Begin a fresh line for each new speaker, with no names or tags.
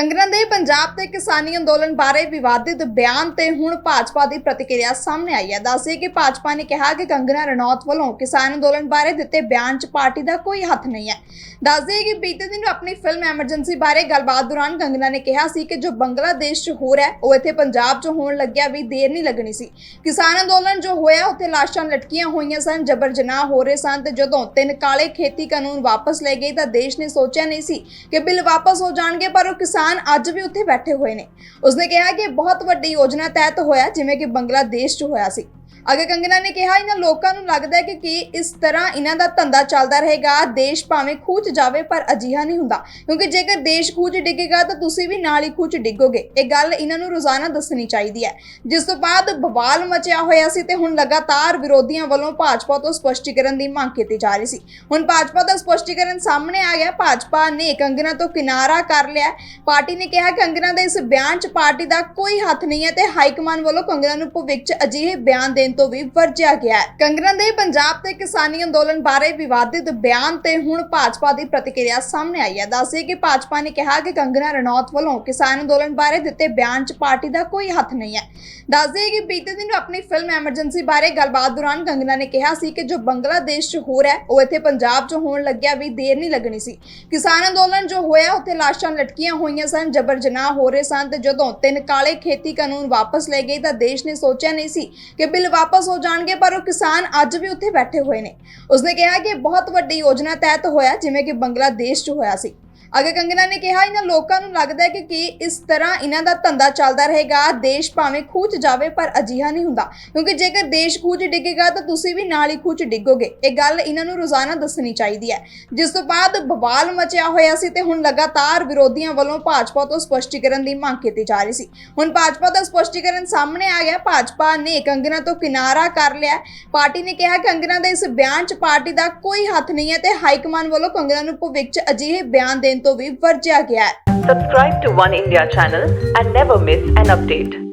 ਕੰਗਨਾ ਦੇ ਪੰਜਾਬ ਤੇ ਕਿਸਾਨੀ ਅੰਦੋਲਨ ਬਾਰੇ ਵਿਵਾਦਿਤ ਬਿਆਨ ਤੇ ਹੁਣ ਭਾਜਪਾ ਦੀ ਪ੍ਰਤੀਕਿਰਿਆ ਸਾਹਮਣੇ ਆਈ ਹੈ। ਦੱਸਦੇ ਕਿ ਭਾਜਪਾ ਨੇ ਕਿਹਾ ਕਿ ਕੰਗਨਾ ਰਣੌਤ ਵੱਲੋਂ ਕਿਸਾਨ ਅੰਦੋਲਨ ਬਾਰੇ ਦਿੱਤੇ ਬਿਆਨ 'ਚ ਪਾਰਟੀ ਦਾ ਕੋਈ ਹੱਥ ਨਹੀਂ ਹੈ। ਦੱਸਦੇ ਕਿ ਬੀਤੇ ਦਿਨ ਆਪਣੀ ਫਿਲਮ ਐਮਰਜੈਂਸੀ ਬਾਰੇ ਗੱਲਬਾਤ ਦੌਰਾਨ ਕੰਗਨਾ ਨੇ ਕਿਹਾ ਸੀ ਕਿ ਜੋ ਬੰਗਲਾਦੇਸ਼ 'ਚ ਹੋ ਰਿਹਾ, ਉਹ ਇੱਥੇ ਪੰਜਾਬ 'ਚ ਹੋਣ ਲੱਗਿਆ ਵੀ ਦੇਰ ਨਹੀਂ ਲੱਗਣੀ ਸੀ। ਕਿਸਾਨ ਅੰਦੋਲਨ ਜੋ ਹੋਇਆ, ਉੱਥੇ ਲਾਸ਼ਾਂ ਲਟਕੀਆਂ ਹੋਈਆਂ ਸਨ, ਜਬਰ ਜਨਾਹ ਹੋ ਰਹੇ ਸਨ ਤੇ ਜਦੋਂ ਤਿੰਨ ਕਾਲੇ ਖੇਤੀ ਕਾਨੂੰਨ ਵਾਪਸ ਲੈ ਗਏ ਤਾਂ ਦੇਸ਼ ਨੇ ਸੋਚਿਆ ਨਹੀਂ ਸੀ ਕਿ ਬਿੱਲ ਵਾਪਸ ਹੋ ਜਾਣਗੇ, ਪਰ ਉਹ ਕਿਸਾਨ ਅੱਜ ਵੀ ਉੱਥੇ ਬੈਠੇ ਹੋਏ ਨੇ। ਉਸਨੇ ਕਿਹਾ ਕਿ ਬਹੁਤ ਵੱਡੀ ਯੋਜਨਾ ਤਹਿਤ ਹੋਇਆ, ਜਿਵੇਂ ਕਿ ਬੰਗਲਾਦੇਸ਼ 'ਚ ਹੋਇਆ ਸੀ। ਅਗੇ ਕੰਗਨਾ ਨੇ ਕਿਹਾ, ਇਹਨਾਂ ਲੋਕਾਂ ਨੂੰ ਲੱਗਦਾ ਹੈ ਕਿ ਕੀ ਇਸ ਤਰ੍ਹਾਂ ਇਹਨਾਂ ਦਾ ਧੰਦਾ ਚੱਲਦਾ ਰਹੇਗਾ, ਦੇਸ਼ ਭਾਵੇਂ ਖੂਚ ਜਾਵੇ ਪਰ ਅਜਿਹਾ ਨਹੀਂ ਹੁੰਦਾ। ਕਿਉਂਕਿ ਜੇਕਰ ਦੇਸ਼ ਖੂਚ ਡਿੱਗੇਗਾ, ਤਾਂ ਤੁਸੀਂ ਵੀ ਨਾਲ ਹੀ ਖੂਚ ਡਿੱਗੋਗੇ। ਇਹ ਗੱਲ ਇਹਨਾਂ ਨੂੰ ਰੋਜ਼ਾਨਾ ਦੱਸਣੀ ਚਾਹੀਦੀ ਹੈ। ਜਿਸ ਤੋਂ ਬਾਅਦ ਬਵਾਲ ਮਚਿਆ ਹੋਇਆ ਸੀ ਤੇ ਹੁਣ ਲਗਾਤਾਰ ਵਿਰੋਧੀਆਂ ਵੱਲੋਂ ਭਾਜਪਾ ਤੋਂ ਸਪਸ਼ਟੀਕਰਨ ਦੀ ਮੰਗ ਕੀਤੀ ਜਾ ਰਹੀ ਸੀ। ਹੁਣ ਭਾਜਪਾ ਦਾ ਸਪਸ਼ਟੀਕਰਨ ਸਾਹਮਣੇ ਆ ਗਿਆ। ਭਾਜਪਾ ਨੇ ਕੰਗਨਾ ਤੋਂ ਕਿਨਾਰਾ ਕਰ ਲਿਆ। ਪਾਰਟੀ ਨੇ ਕਿਹਾ, ਕੰਗਨਾ ਦੇ ਇਸ ਬਿਆਨ 'ਚ ਪਾਰਟੀ ਦਾ ਕੋਈ ਹੱਥ ਨਹੀਂ ਹੈ ਤੇ ਹਾਈ ਕਮਾਂਡ ਵੱਲੋਂ ਕੰਗਨਾ ਨੂੰ ਭਵਿੱਖ 'ਚ ਅਜਿਹੇ ਬਿਆਨ ਦੇਣ ਤੋਂ ਵੀ ਵਰਜਿਆ ਗਿਆ ਹੈ। ਕੰਗਨਾ ਦੇ ਪੰਜਾਬ ਤੇ ਕਿਸਾਨੀ ਅੰਦੋਲਨ ਬਾਰੇ ਵਿਵਾਦਿਤ ਬਿਆਨ ਤੇ ਹੁਣ ਭਾਜਪਾ ਦੀ ਪ੍ਰਤੀਕਿਰਿਆ ਸਾਹਮਣੇ ਆਈ ਹੈ। ਦੱਸਦੇ ਕਿ ਭਾਜਪਾ ਨੇ ਕਿਹਾ ਕਿ ਕੰਗਨਾ ਰਣੌਤ ਵੱਲੋਂ ਕਿਸਾਨ ਅੰਦੋਲਨ ਬਾਰੇ ਦਿੱਤੇ ਬਿਆਨ 'ਚ ਪਾਰਟੀ ਦਾ ਕੋਈ ਹੱਥ ਨਹੀਂ ਹੈ। ਦੱਸਦੇ ਕਿ ਬੀਤੇ ਦਿਨ ਆਪਣੀ ਫਿਲਮ ਐਮਰਜੈਂਸੀ ਬਾਰੇ ਗੱਲਬਾਤ ਦੌਰਾਨ ਕੰਗਨਾ ਨੇ ਕਿਹਾ ਸੀ ਕਿ ਜੋ ਬੰਗਲਾਦੇਸ਼ 'ਚ ਹੋ ਰਿਹਾ ਹੈ, ਉਹ ਇੱਥੇ ਪੰਜਾਬ 'ਚ ਹੋਣ ਲੱਗਿਆ ਵੀ ਦੇਰ ਨਹੀਂ ਲੱਗਣੀ ਸੀ। ਕਿਸਾਨ ਅੰਦੋਲਨ ਜੋ ਹੋਇਆ ਉੱਥੇ ਲਾਸ਼ਾਂ ਲਟਕੀਆਂ ਹੋਈਆਂ ਸਨ ਜਬਰ ਜਨਾਹ ਹੋ ਰਹੇ ਸਨ ਤੇ ਜਦੋਂ ਤਿੰਨ ਕਾਲੇ ਖੇਤੀ ਕਾਨੂੰਨ ਵਾਪਸ ਲੈ ਗਏ ਤਾਂ ਦੇਸ਼ ਨੇ ਸੋਚਿਆ ਨਹੀਂ ਸੀ ਕਿ ਬਿੱਲ ਵਾਪਸ ਹੋ ਜਾਣਗੇ, ਪਰ ਉਹ ਕਿਸਾਨ ਅੱਜ ਵੀ ਉੱਥੇ ਬੈਠੇ ਹੋਏ ਨੇ। ਉਸਨੇ ਕਿਹਾ ਕਿ ਬਹੁਤ ਵੱਡੀ ਯੋਜਨਾ ਤਹਿਤ ਹੋਇਆ, ਜਿਵੇਂ ਕਿ ਬੰਗਲਾਦੇਸ਼ 'ਚ ਹੋਇਆ ਸੀ। ਅੱਗੇ ਕੰਗਨਾ ਨੇ ਕਿਹਾ, ਇਹਨਾਂ ਲੋਕਾਂ ਨੂੰ ਲੱਗਦਾ ਹੈ ਕਿ ਕੀ ਇਸ ਤਰ੍ਹਾਂ ਇਹਨਾਂ ਦਾ ਧੰਦਾ ਚੱਲਦਾ ਰਹੇਗਾ, ਦੇਸ਼ ਭਾਵੇਂ ਖੂਚ ਜਾਵੇ, ਪਰ ਅਜਿਹਾ ਨਹੀਂ ਹੁੰਦਾ। ਕਿਉਂਕਿ ਜੇਕਰ ਦੇਸ਼ ਖੂਚ ਡਿੱਗੇਗਾ, ਤਾਂ ਤੁਸੀਂ ਵੀ ਨਾਲ ਹੀ ਖੂਚ ਡਿੱਗੋਗੇ। ਇਹ ਗੱਲ ਇਹਨਾਂ ਨੂੰ ਰੋਜ਼ਾਨਾ ਦੱਸਣੀ ਚਾਹੀਦੀ ਹੈ। ਜਿਸ ਤੋਂ ਬਾਅਦ ਬਵਾਲ ਮਚਿਆ ਹੋਇਆ ਸੀ ਤੇ ਹੁਣ ਲਗਾਤਾਰ ਵਿਰੋਧੀਆਂ ਵੱਲੋਂ ਭਾਜਪਾ ਤੋਂ ਸਪਸ਼ਟੀਕਰਨ ਦੀ ਮੰਗ ਕੀਤੀ ਜਾ ਰਹੀ ਸੀ। ਹੁਣ ਭਾਜਪਾ ਦਾ ਸਪਸ਼ਟੀਕਰਨ ਸਾਹਮਣੇ ਆ ਗਿਆ। ਭਾਜਪਾ ਨੇ ਕੰਗਨਾ ਤੋਂ ਕਿਨਾਰਾ ਕਰ ਲਿਆ। ਪਾਰਟੀ ਨੇ ਕਿਹਾ, ਕੰਗਨਾ ਦੇ ਇਸ ਬਿਆਨ 'ਚ ਪਾਰਟੀ ਦਾ ਕੋਈ ਹੱਥ ਨਹੀਂ ਹੈ ਤੇ ਹਾਈਕਮਾਨ ਵੱਲੋਂ ਕੰਗਨਾ ਨੂੰ ਭਵਿੱਖ 'ਚ ਅਜਿਹੇ ਬਿਆਨ ਦੇਣ ਤੋਂ ਵੀ ਵਰਜਿਆ ਗਿਆ ਹੈ
subscribe to one India channel and never miss an update